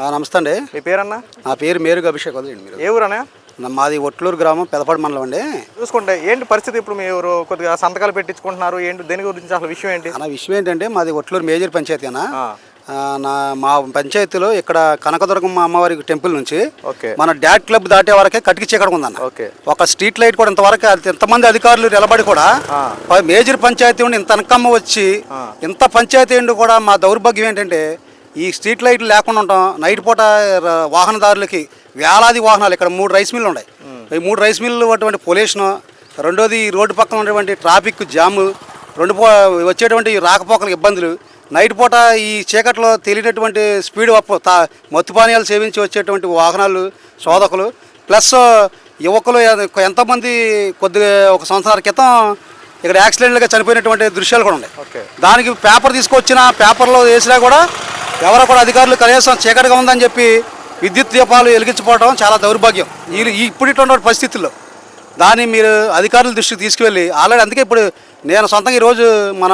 నమస్తే అండి. మీ పేరన్నా? నా పేరు మేరుగు అభిషేక్ వదిలేండి మీరు. ఏ ఊరన్నా? నా- మాది ఒట్లూరు గ్రామం పెదపాడు మండలం అండి. చూసుకుంటే ఏంటి పరిస్థితి ఇప్పుడు మీరు కొద్దిగా సంతకాలు పెట్టించుకుంటున్నారు. ఏంటి దేని గురించి అసలు విషయం ఏంటి? అన్న విషయం ఏంటంటే మాది ఒట్లూరు మేజర్ పంచాయతీ అన్న. నా మా పంచాయతీలో ఇక్కడ కనకదుర్గమ్మ అమ్మవారి టెంపుల్ నుంచి ఓకే. మన డాట్ క్లబ్ దాటే వరకే కటికి చీకడం ఉందన్న. ఓకే. ఒక స్ట్రీట్ లైట్ కూడా ఇంతవరకు ఇంతమంది అధికారులు నిలబడి కూడా మేజర్ పంచాయతీ ఉండి ఇంత అనకమ్మ వచ్చి. ఇంత పంచాయతీ ఉండి కూడా మా దౌర్భాగ్యం ఏంటంటే ఈ స్ట్రీట్ లైట్లు లేకుండా ఉంటాం. నైట్ పూట వాహనదారులకి వేలాది వాహనాలు ఇక్కడ మూడు రైస్ మిల్లు ఉన్నాయి. ఈ మూడు రైస్ మిల్లు అటువంటి పొల్యూషన్ రెండోది రోడ్డు పక్కన ఉన్నటువంటి ట్రాఫిక్ జాము రెండు పో వచ్చేటువంటి రాకపోకల ఇబ్బందులు. నైట్ పూట ఈ చీకట్లో తెలియనటువంటి స్పీడ్ అప్ తా మత్తు పానీయాలు సేవించి వచ్చేటువంటి వాహనాలు శోధకులు ప్లస్ యువకులు ఎంతోమంది కొద్దిగా ఒక సంవత్సరాల క్రితం ఇక్కడ యాక్సిడెంట్లుగా చనిపోయినటువంటి దృశ్యాలు కూడా ఉన్నాయి. దానికి పేపర్ తీసుకొచ్చిన పేపర్లో వేసినా కూడా ఎవరో కూడా అధికారులు కనీసం చీకటిగా ఉందని చెప్పి విద్యుత్ దీపాలు వెలిగించిపోవడం చాలా దౌర్భాగ్యం. ఈ ఇప్పుడున్నటువంటి పరిస్థితుల్లో దాన్ని మీరు అధికారుల దృష్టికి తీసుకువెళ్ళి ఆల్రెడీ అందుకే ఇప్పుడు నేను సొంతంగా ఈరోజు మన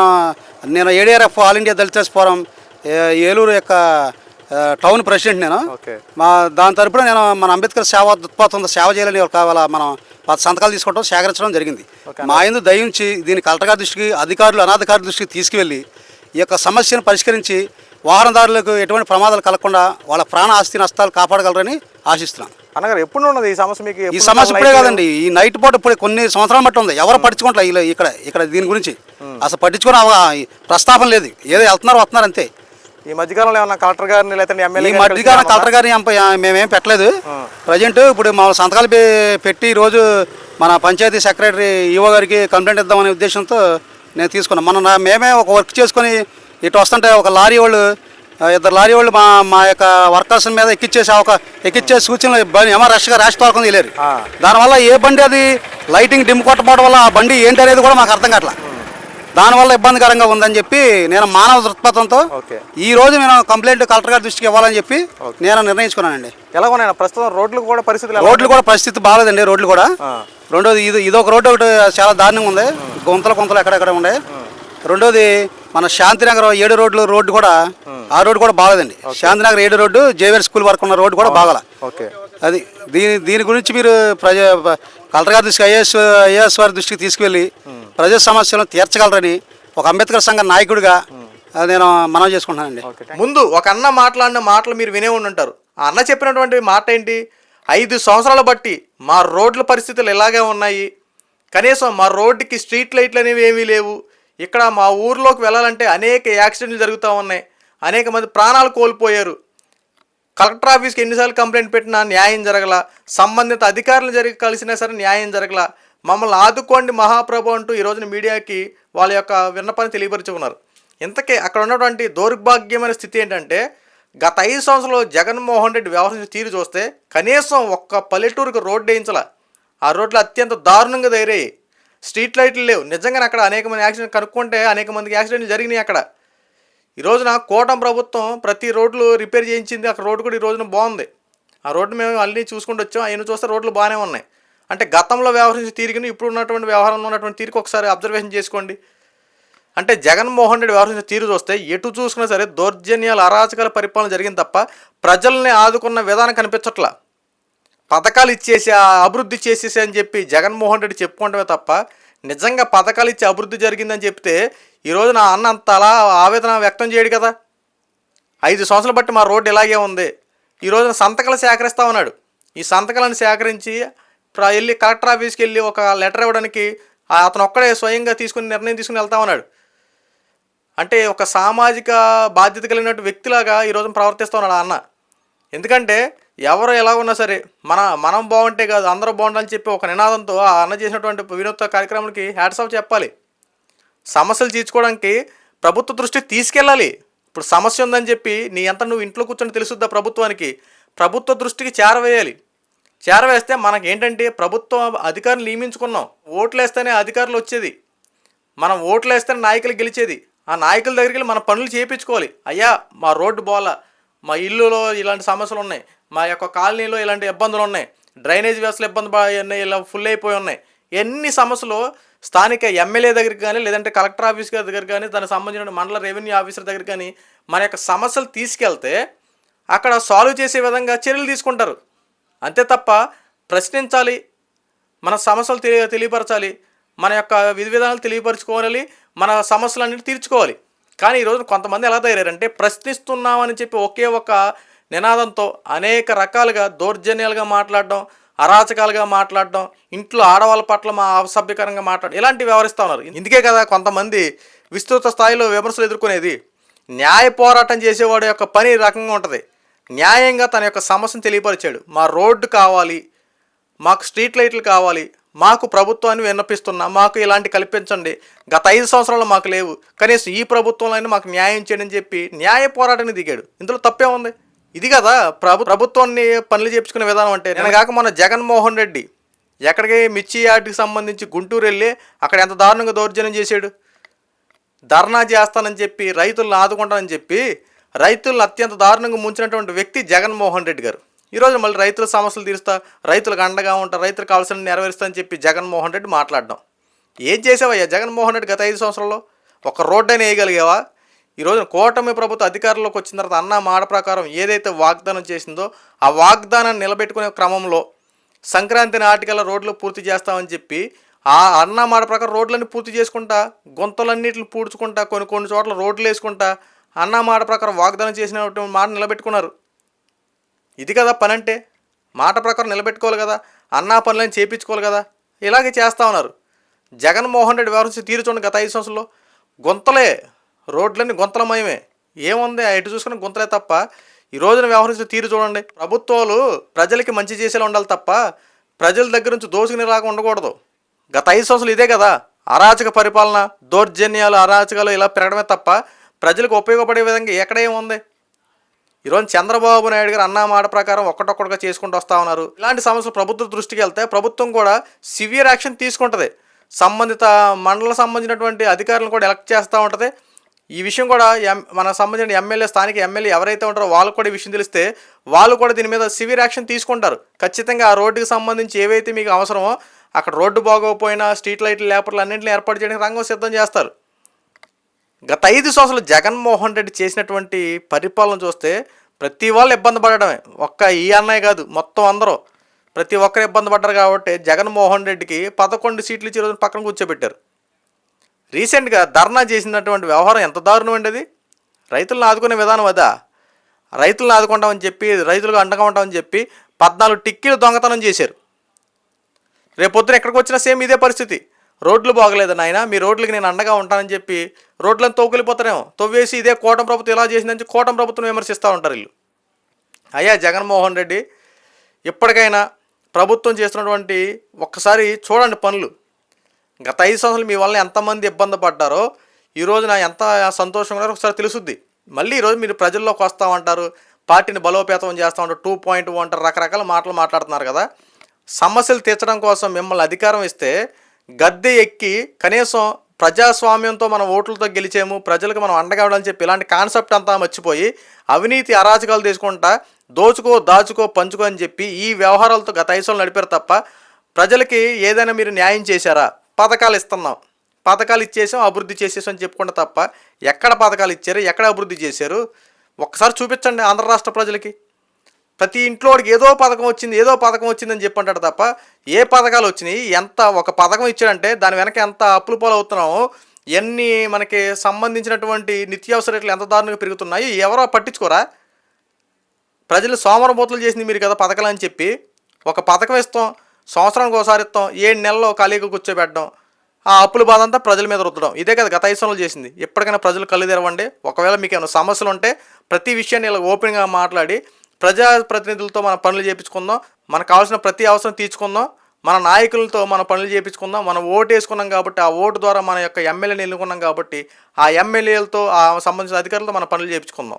నేను ADRF all India Dalit forum Eluru యొక్క టౌన్ ప్రెసిడెంట్ నేను. మా దాని తరపున నేను మన అంబేద్కర్ సేవ ఉత్పాతం సేవ చేయాలని ఒక కావాల మనం పది సంతకాలు తీసుకోవడం సేకరించడం జరిగింది. మా ఇందు దయించి దీన్ని కలెక్టర్ గారి దృష్టికి అధికారులు అనాధికారుల దృష్టికి తీసుకువెళ్ళి ఈ యొక్క సమస్యను పరిష్కరించి వాహనదారులకు ఎటువంటి ప్రమాదాలు కలగకుండా వాళ్ళ ప్రాణ ఆస్తి నష్టాలు కాపాడగలరని ఆశిస్తున్నాను అన్నగారు ఎప్పుడు ఉన్నది ఈ సమస్య మీకు ఈ సమస్య ఇప్పుడే కాదండి. ఈ నైట్ పూట ఇప్పుడు కొన్ని సంవత్సరాల మట్టి ఉంది. ఎవరు పట్టించుకోవట్లే ఇలా ఇక్కడ ఇక్కడ దీని గురించి. అసలు పట్టించుకుని ఈ ప్రస్తాపన లేదు. ఏదో వెళ్తున్నారు వస్తున్నారు అంతే. ఈ మధ్యకాలంలో ఏమన్నా కలెక్టర్ గారిని లేదంటే ఈ ఎమ్మెల్యే మధ్యకాలం కలెక్టర్ గారిని మేమేం పెట్టలేదు. ప్రజెంట్ ఇప్పుడు మా సంతకాలు పెట్టి ఈరోజు మన పంచాయతీ సెక్రటరీ ఈవో గారికి కంప్లైంట్ ఇద్దామనే ఉద్దేశంతో నేను తీసుకున్నాను మన మేమే ఒక వర్క్ చేసుకొని ఇటు వస్తుంటే ఒక లారీ వాళ్ళు ఇద్దరు లారీ వాళ్ళు మా మా యొక్క వర్కర్స్ మీద ఎక్కిచ్చేసి ఒక ఎక్కిచ్చే సూచనలు బండి ఏమో రష్గా ర్యాష్ తోలుకొని వెళ్ళారు. దానివల్ల ఏ బండి అది లైటింగ్ డిమ్ కొట్టపోవడం వల్ల ఆ బండి ఏంటి అనేది కూడా మాకు అర్థం కావట్లా. దానివల్ల ఇబ్బందికరంగా ఉందని చెప్పి నేను మానవ దృక్పథంతో ఈ రోజు నేను కంప్లైంట్ కలెక్టర్ గారి దృష్టికి ఇవ్వాలని చెప్పి నేను నిర్ణయించుకున్నానండి. ఎలా ఉన్నాయి ప్రస్తుతం రోడ్లు కూడా పరిస్థితులు ఎలా రోడ్లు కూడా పరిస్థితి బాగాలేదండి రోడ్లు కూడా. రెండోది ఇది ఇదొక రోడ్డు ఒకటి చాలా దారుణంగా ఉంది. గుంతలు గుంతలు ఎక్కడెక్కడ ఉన్నాయి రెండోది మన శాంతినగర్ ఏడు రోడ్లు రోడ్డు కూడా ఆ రోడ్డు కూడా బాగాలేదండి. శాంతినగర్ ఏడు రోడ్డు జేవిఆర్ స్కూల్ వరకు ఉన్న రోడ్డు కూడా బాగాల. ఓకే అది దీని దీని గురించి మీరు ప్రజా కలెక్టర్ గారి దృష్టికి ఐఏఎస్ ఐఏఎస్ వారి దృష్టికి తీసుకువెళ్ళి ప్రజా సమస్యలను తీర్చగలరని ఒక అంబేద్కర్ సంఘ నాయకుడిగా అది నేను మనం చేసుకుంటున్నానండి. ముందు ఒక అన్న మాట్లాడిన మాటలు మీరు వినే ఉండి ఉంటారు ఆ అన్న చెప్పినటువంటి మాట ఏంటి? ఐదు సంవత్సరాల బట్టి మా రోడ్ల పరిస్థితులు ఇలాగే ఉన్నాయి? కనీసం మా రోడ్డుకి స్ట్రీట్ లైట్లు అనేవి ఏమీ లేవు. ఇక్కడ మా ఊర్లోకి వెళ్ళాలంటే అనేక యాక్సిడెంట్లు జరుగుతూ ఉన్నాయి. అనేక మంది ప్రాణాలు కోల్పోయారు. కలెక్టర్ ఆఫీస్కి ఎన్నిసార్లు కంప్లైంట్ పెట్టినా న్యాయం జరగల. సంబంధిత అధికారులు జరిగి కలిసినా సరే న్యాయం జరగల. మమ్మల్ని ఆదుకోండి మహాప్రభు అంటూ ఈ రోజున మీడియాకి వాళ్ళ యొక్క విన్నపాన్ని తెలియపరుచుకున్నారు. ఇంతకీ అక్కడ ఉన్నటువంటి దౌర్భాగ్యమైన స్థితి ఏంటంటే గత ఐదు సంవత్సరాలు జగన్మోహన్ రెడ్డి వ్యవహరించిన తీరు చూస్తే కనీసం ఒక్క పల్లెటూరుకు రోడ్డు వేయించాల. ఆ రోడ్లు అత్యంత దారుణంగా తయారయ్యాయి. స్ట్రీట్ లైట్లు లేవు. నిజంగానే అక్కడ అనేక మంది యాక్సిడెంట్ కనుక్కుంటే అనేక మందికి యాక్సిడెంట్లు జరిగినాయి అక్కడ. ఈ రోజున కోటం ప్రభుత్వం ప్రతి రోడ్లు రిపేర్ చేయించింది. అక్కడ రోడ్డు కూడా ఈ రోజున బాగుంది. ఆ రోడ్డు మేము అన్నీ చూసుకుంటూ వచ్చాం. ఆయన చూస్తే రోడ్లు బాగానే ఉన్నాయి. అంటే గతంలో వ్యవహరించిన తీరుకుని ఇప్పుడు ఉన్నటువంటి వ్యవహారంలో ఉన్నటువంటి తీరుకు ఒకసారి అబ్జర్వేషన్ చేసుకోండి. అంటే జగన్మోహన్ రెడ్డి వ్యవహరించిన తీరు చూస్తే ఎటు చూసుకున్నా సరే దౌర్జన్యాలు అరాచకాల పరిపాలన జరిగింది తప్ప ప్రజల్ని ఆదుకున్న విధానం కనిపించట్లా. పథకాలు ఇచ్చేసి ఆ అభివృద్ధి చేసేసి అని చెప్పి జగన్మోహన్ రెడ్డి చెప్పుకోవడమే తప్ప నిజంగా పథకాలు ఇచ్చి అభివృద్ధి జరిగిందని చెప్తే ఈరోజు నా అన్న అంత అలా ఆవేదన వ్యక్తం చేయడు కదా. ఐదు సంవత్సరాలు బట్టి మా రోడ్డు ఇలాగే ఉంది. ఈ రోజున సంతకాలు సేకరిస్తా ఉన్నాడు. ఈ సంతకాలను సేకరించి వెళ్ళి కలెక్టర్ ఆఫీస్కి వెళ్ళి ఒక లెటర్ ఇవ్వడానికి అతను ఒక్కడే స్వయంగా తీసుకుని నిర్ణయం తీసుకుని వెళ్తా ఉన్నాడు. అంటే ఒక సామాజిక బాధ్యత కలిగినట్టు వ్యక్తిలాగా ఈ రోజున ప్రవర్తిస్తూ ఉన్నాడు ఆ అన్న. ఎందుకంటే ఎవరు ఎలా ఉన్నా సరే మన మనం బాగుంటే కాదు అందరూ బాగుండాలని చెప్పి ఒక నినాదంతో ఆ అన్న చేసినటువంటి వినూత్న కార్యక్రమాలకి హ్యాట్స్ చెప్పాలి. సమస్యలు తీర్చుకోవడానికి ప్రభుత్వ దృష్టి తీసుకెళ్ళాలి. ఇప్పుడు సమస్య ఉందని చెప్పి నీ ఎంత నువ్వు ఇంట్లో కూర్చొని తెలుసుద్దా ప్రభుత్వానికి? ప్రభుత్వ దృష్టికి చేరవేయాలి. చేరవేస్తే మనకి ఏంటంటే ప్రభుత్వం అధికారులు నియమించుకున్నాం. ఓట్లు వేస్తేనే అధికారులు వచ్చేది. మనం ఓట్లు వేస్తేనే నాయకులు గెలిచేది. ఆ నాయకుల దగ్గరికి వెళ్ళి మన పనులు చేయించుకోవాలి. అయ్యా మా రోడ్డు బోల మా ఇల్లులో ఇలాంటి సమస్యలు ఉన్నాయి. మా యొక్క కాలనీలో ఇలాంటి ఇబ్బందులు ఉన్నాయి. డ్రైనేజ్ వ్యవస్థలు ఇబ్బంది ఉన్నాయి. ఇలా ఫుల్ అయిపోయి ఉన్నాయి. ఎన్ని సమస్యలు స్థానిక ఎమ్మెల్యే దగ్గరికి కానీ లేదంటే కలెక్టర్ ఆఫీస్ గారి దగ్గర కానీ దానికి సంబంధించిన మండల రెవెన్యూ ఆఫీసర్ దగ్గర కానీ మన యొక్క సమస్యలు తీసుకెళ్తే అక్కడ సాల్వ్ చేసే విధంగా చర్యలు తీసుకుంటారు. అంతే తప్ప ప్రశ్నించాలి మన సమస్యలు తెలియ తెలియపరచాలి మన యొక్క విధి విధానాలు తెలియపరచుకోవాలి మన సమస్యలన్నిటి తీర్చుకోవాలి. కానీ ఈరోజు కొంతమంది ఎలా తయారంటే ప్రశ్నిస్తున్నామని చెప్పి ఒకే ఒక నినాదంతో అనేక రకాలుగా దౌర్జన్యాలుగా మాట్లాడడం అరాచకాలుగా మాట్లాడడం ఇంట్లో ఆడవాళ్ళ పట్ల మా అసభ్యకరంగా మాట్లాడడం ఇలాంటివి వ్యవహరిస్తూ ఉన్నారు. ఇందుకే కదా కొంతమంది విస్తృత స్థాయిలో విమర్శలు ఎదుర్కొనేది. న్యాయ పోరాటం చేసేవాడు యొక్క పని రకంగా ఉంటుంది. న్యాయంగా తన యొక్క సమస్యను తెలియపరిచాడు. మా రోడ్డు కావాలి మాకు స్ట్రీట్ లైట్లు కావాలి మాకు ప్రభుత్వాన్ని విన్నపిస్తున్నా మాకు ఇలాంటి కల్పించండి. గత ఐదు సంవత్సరాలు మాకు లేవు. కనీసం ఈ ప్రభుత్వంలో మాకు న్యాయం చేయండి అని చెప్పి న్యాయ పోరాటానికి దిగాడు. ఇందులో తప్పే ఉంది. ఇది కదా ప్రభు ప్రభుత్వాన్ని పనులు చేపించుకునే విధానం అంటే. నేను కాక మన జగన్మోహన్ రెడ్డి ఎక్కడికి మిర్చి యార్డ్కి సంబంధించి గుంటూరు వెళ్ళి అక్కడ ఎంత దారుణంగా దౌర్జన్యం చేశాడు? ధర్నా చేస్తానని చెప్పి రైతులను ఆదుకుంటానని చెప్పి రైతులను అత్యంత దారుణంగా ముంచినటువంటి వ్యక్తి జగన్మోహన్ రెడ్డి గారు. ఈరోజు మళ్ళీ రైతుల సమస్యలు తీరుస్తా రైతులకు అండగా ఉంటా రైతులకు కావాల్సిన నెరవేరుస్తా అని చెప్పి జగన్మోహన్ రెడ్డి మాట్లాడడం. ఏం చేసావయ్యా జగన్మోహన్ రెడ్డి గత ఐదు సంవత్సరాల్లో? ఒక రోడ్డు అయినా వేయగలిగావా ఈరోజు కూటమి ప్రభుత్వ అధికారంలోకి వచ్చిన తర్వాత అన్న మాట ప్రకారం ఏదైతే వాగ్దానం చేసిందో ఆ వాగ్దానాన్ని నిలబెట్టుకునే క్రమంలో సంక్రాంతి నాటికల్లా రోడ్లు పూర్తి చేస్తామని చెప్పి ఆ అన్న మాట ప్రకారం రోడ్లన్నీ పూర్తి చేసుకుంటా గుంతలన్నిటిని పూడ్చుకుంటా కొన్ని కొన్ని చోట్ల రోడ్లు వేసుకుంటా అన్న మాట ప్రకారం వాగ్దానం చేసిన మాట నిలబెట్టుకున్నారు. ఇది కదా పని అంటే మాట ప్రకారం నిలబెట్టుకోవాలి కదా. అన్నా పనులను చేపించుకోవాలి కదా. ఇలాగే చేస్తూ ఉన్నారు. జగన్మోహన్ రెడ్డి వ్యవహరించి తీరు చూడండి గత ఐదు సంవత్సరంలో గుంతలే. రోడ్లన్నీ గుంతలమయమే ఏముంది? ఆ ఎటు చూసుకుని గుంతలే తప్ప. ఈ రోజున వ్యవహరించిన తీరు చూడండి. ప్రభుత్వాలు ప్రజలకి మంచి చేసేలా ఉండాలి తప్ప ప్రజల దగ్గర నుంచి దోచుకునే రాగా ఉండకూడదు. గత ఐదు సంవత్సరాలు ఇదే కదా. అరాచక పరిపాలన దౌర్జన్యాలు అరాచకాలు ఇలా పెరగడమే తప్ప ప్రజలకు ఉపయోగపడే విధంగా ఎక్కడేముంది? ఈరోజు చంద్రబాబు నాయుడు గారు అన్న మాట ప్రకారం ఒక్కటొక్కటిగా చేసుకుంటూ వస్తూ ఉన్నారు. ఇలాంటి సమస్యలు ప్రభుత్వ దృష్టికి వెళ్తే ప్రభుత్వం కూడా సివియర్ యాక్షన్ తీసుకుంటుంది. సంబంధిత మండల సంబంధించినటువంటి అధికారులను కూడా ఎలక్ట్ చేస్తూ ఉంటుంది. ఈ విషయం కూడా ఎం మన సంబంధించిన ఎమ్మెల్యే స్థానిక ఎమ్మెల్యే ఎవరైతే ఉంటారో వాళ్ళకు కూడా ఈ విషయం తెలిస్తే వాళ్ళు కూడా దీని మీద సివియర్ యాక్షన్ తీసుకుంటారు. ఖచ్చితంగా ఆ రోడ్డుకి సంబంధించి ఏవైతే మీకు అవసరమో అక్కడ రోడ్డు బాగోకపోయినా స్ట్రీట్ లైట్లు లేపట్లు అన్నింటిని ఏర్పాటు చేయడానికి రంగం సిద్ధం చేస్తారు. గత ఐదు సంవత్సరాలు జగన్మోహన్ రెడ్డి చేసినటువంటి పరిపాలన చూస్తే ప్రతి వాళ్ళు ఇబ్బంది పడడమే ఒక్క ఈ అన్నయ్య కాదు మొత్తం అందరూ. ప్రతి ఒక్కరు ఇబ్బంది పడ్డారు కాబట్టి జగన్మోహన్ రెడ్డికి పదకొండు సీట్లు ఇచ్చి రోజున పక్కన కూర్చోబెట్టారు. రీసెంట్గా ధర్నా చేసినటువంటి వ్యవహారం ఎంత దారుణం అది? రైతులను ఆదుకునే విధానం అదా? రైతులను ఆదుకుంటామని చెప్పి రైతులకు అండగా ఉంటామని చెప్పి పద్నాలుగు టిక్కీలు దొంగతనం చేశారు. రేపొద్దున ఎక్కడికి వచ్చినా సేమ్ ఇదే పరిస్థితి. రోడ్లు బాగలేదు నాయన మీ రోడ్లకి నేను అండగా ఉంటానని చెప్పి రోడ్లను తోకెళ్ళిపోతారేమో తవ్వేసి ఇదే కోటం ప్రభుత్వం ఇలా చేసిందని కోటం ప్రభుత్వం విమర్శిస్తూ ఉంటారు వీళ్ళు. అయ్యా జగన్మోహన్ రెడ్డి ఇప్పటికైనా ప్రభుత్వం చేస్తున్నటువంటి ఒక్కసారి చూడండి పనులు. గత ఐదు సంవత్సరాలు మీ వల్ల ఎంతమంది ఇబ్బంది పడ్డారో ఈ నా ఎంత సంతోషంగా ఉన్నారో ఒకసారి తెలుసుద్ది. మళ్ళీ ఈరోజు మీరు ప్రజల్లోకి వస్తామంటారు పార్టీని బలోపేతం చేస్తామంటారు టూ పాయింట్ అంటారు రకరకాల మాటలు మాట్లాడుతున్నారు కదా. సమస్యలు తీర్చడం కోసం మిమ్మల్ని అధికారం ఇస్తే గద్దె ఎక్కి కనీసం ప్రజాస్వామ్యంతో మనం ఓట్లతో గెలిచాము ప్రజలకు మనం అండగా అని చెప్పి ఇలాంటి కాన్సెప్ట్ అంతా మర్చిపోయి అవినీతి అరాచకాలు తీసుకుంటా దోచుకో దాచుకో పంచుకో అని చెప్పి ఈ వ్యవహారాలతో గత ఐదు నడిపారు తప్ప ప్రజలకి ఏదైనా మీరు న్యాయం చేశారా? పథకాలు ఇస్తున్నాం. పథకాలు ఇచ్చేసాం అభివృద్ధి చేసేసాం అని చెప్పుకుంటే తప్ప ఎక్కడ పథకాలు ఇచ్చారు ఎక్కడ అభివృద్ధి చేశారు? ఒక్కసారి చూపించండి ఆంధ్ర రాష్ట్ర ప్రజలకి. ప్రతి ఇంట్లోడికి ఏదో పథకం వచ్చింది ఏదో పథకం వచ్చిందని చెప్పి అంటాడు తప్ప ఏ పథకాలు వచ్చినాయి ఎంత ఒక పథకం ఇచ్చాడంటే దాని వెనక ఎంత అప్పులు పాలు అవుతున్నామో ఎన్ని మనకి సంబంధించినటువంటి నిత్యావసర రేట్లు ఎంత దారుణంగా పెరుగుతున్నాయి ఎవరో పట్టించుకోరా? ప్రజలు సోమరబోతులు చేసింది మీరు కదా పథకాలు అని చెప్పి ఒక పథకం ఇస్తాం సంవత్సరానికి ఒకసారి ఇస్తాం ఏడు నెలలో ఖాళీగా కూర్చోబెట్టడం ఆ అప్పుల బాధ అంతా ప్రజల మీద రుద్దడం. ఇదే కదా గత ఐదు సంవత్సరాలు చేసింది. ఎప్పటికైనా ప్రజలు కళ్ళు తెరవండి. ఒకవేళ మీకు ఏమైనా సమస్యలు ఉంటే ప్రతి విషయాన్ని ఇలా ఓపెన్గా మాట్లాడి ప్రజాప్రతినిధులతో మన పనులు చేయించుకుందాం మనకు కావాల్సిన ప్రతి అవసరం తీర్చుకుందాం. మన నాయకులతో మన పనులు చేయించుకుందాం మనం ఓటు వేసుకున్నాం కాబట్టి ఆ ఓటు ద్వారా మన యొక్క ఎమ్మెల్యేని ఎన్నుకున్నాం కాబట్టి ఆ ఎమ్మెల్యేలతో ఆ సంబంధించిన అధికారులతో మన పనులు చేయించుకుందాం